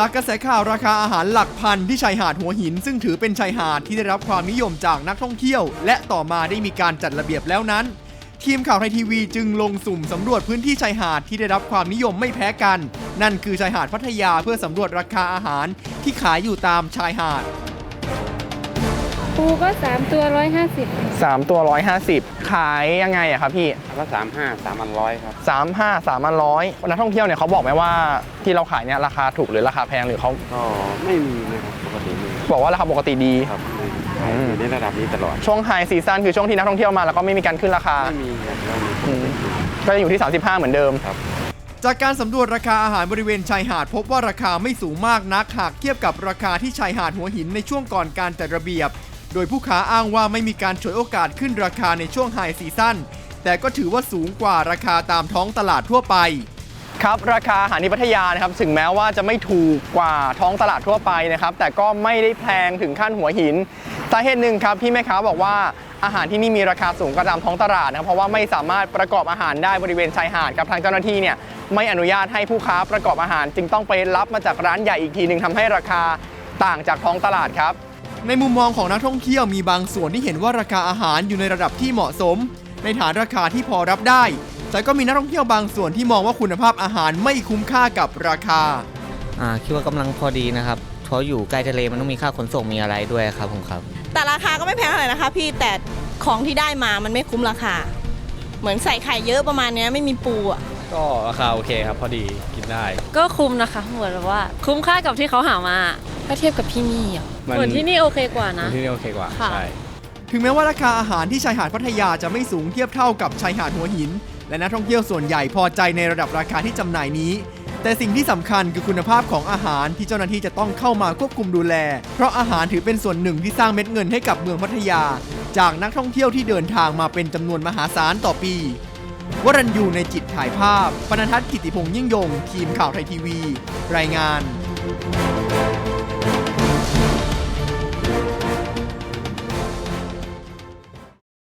จากกระแสข่าวราคาอาหารหลักพันที่ชายหาดหัวหิน ซึ่งถือเป็นชายหาดที่ได้รับความนิยมจากนักท่องเที่ยว และต่อมาได้มีการจัดระเบียบแล้วนั้น ทีมข่าวไทยทีวีจึงลงสุ่มสำรวจพื้นที่ชายหาดที่ได้รับความนิยมไม่แพ้กัน นั่นคือชายหาดพัทยาเพื่อสำรวจราคาอาหารที่ขายอยู่ตามชายหาด ปูก็ 3 ตัว 150 3 ตัว 150 ขายยังไงอะครับพี่ ก็สามห้าสามพันร้อยครับ 3 5 3 0 0นักท่องเที่ยวเนี่ยเขาบอกไหมว่าที่เราขายเนี่ยราคาถูกหรือราคาแพงหรือเขาก็ไม่มีนะครับปกติมีบอกว่าราคาปกติดี ครับไม่มีขายอยู่ในระดับนี้ตลอด ช่วงไฮซีซันคือช่วงที่นักท่องเที่ยวมาแล้วก็ไม่มีการขึ้นราคา ไม่มีครับเรามีปอืกมติอยู่ก็ยังอยู่ที่ 35 เหมือนเดิมจากการสำรวจราคาอาหารบริเวณชายหาด พบว่าราคาไม่สูงมากนักหากเทียบกับราคาที่ชายหาดหัวหินในช่วงก่อนการจัดระเบียบ โดยผู้ค้าอ้างว่าไม่มีการฉวยโอกาสขึ้นราคาในช่วงไฮซีซั่น แต่ก็ถือว่าสูงกว่าราคาตามท้องตลาดทั่วไป ครับราคาอาหารที่พัทยานะครับถึงแม้ว่าจะไม่ถูกกว่าท้องตลาดทั่วไปนะครับ แต่ก็ไม่ได้แพงถึงขั้นหัวหินสาเหตุหนึ่งครับที่แม่ค้าบอกว่าอาหารที่นี่มีราคาสูงกว่าตามท้องตลาดนะเพราะว่าไม่สามารถประกอบอาหารได้บริเวณชายหาดครับทางเจ้าหน้าที่เนี่ยไม่อนุญาตให้ผู้ค้าประกอบอาหาร จึงต้องไปรับมาจากร้านใหญ่อีกทีหนึ่งทำให้ราคาต่างจากท้องตลาดครับ ในมุมมองของนักท่องเที่ยวมีบางส่วนที่เห็นว่าราคาอาหารอยู่ในระดับที่เหมาะสม ในฐานราคาที่พอรับได้ แต่ก็มีนักท่องเที่ยวบางส่วนที่มองว่าคุณภาพอาหารไม่คุ้มค่ากับราคา อ่าคิดว่ากำลังพอดีนะครับเพราะอยู่ใกล้ทะเลมันต้องมีค่าขนส่งมีอะไรด้วยครับผมครับ แต่ราคาก็ไม่แพงเท่าไหร่นะคะพี่แต่ของที่ได้มามันไม่คุ้มราคา เหมือนใส่ไข่เยอะประมาณเนี้ยไม่มีปูอะก็ราคาโอเคครับ พอดีกินได้ ก็คุ้มนะคะ เหมือนแบบว่า คุ้มค่ากับที่เขาหามา ถ้าเทียบกับที่นี่อะมัน เหมือนที่นี่โอเคกว่านะ ที่นี่โอเคกว่าค่ะ ใช่ ถึงแม้ว่าราคาอาหารที่ชายหาดพัทยาจะไม่สูงเทียบเท่ากับชายหาดหัวหิน และนักท่องเที่ยวส่วนใหญ่พอใจในระดับราคาที่จำหน่ายนี้ แต่สิ่งที่สำคัญคือคุณภาพของอาหารที่เจ้าหน้าที่จะต้องเข้ามาควบคุมดูแล เพราะอาหารถือเป็นส่วนหนึ่งที่สร้างเม็ดเงินให้กับเมืองพัทยา จากนักท่องเที่ยวที่เดินทางมาเป็นจำนวนมหาศาลต่อปี วรัญยูในจิตถ่ายภาพปนทัศน์กิติพงษ์ยิ่งยง ทีมข่าวไทยทีวี รายงาน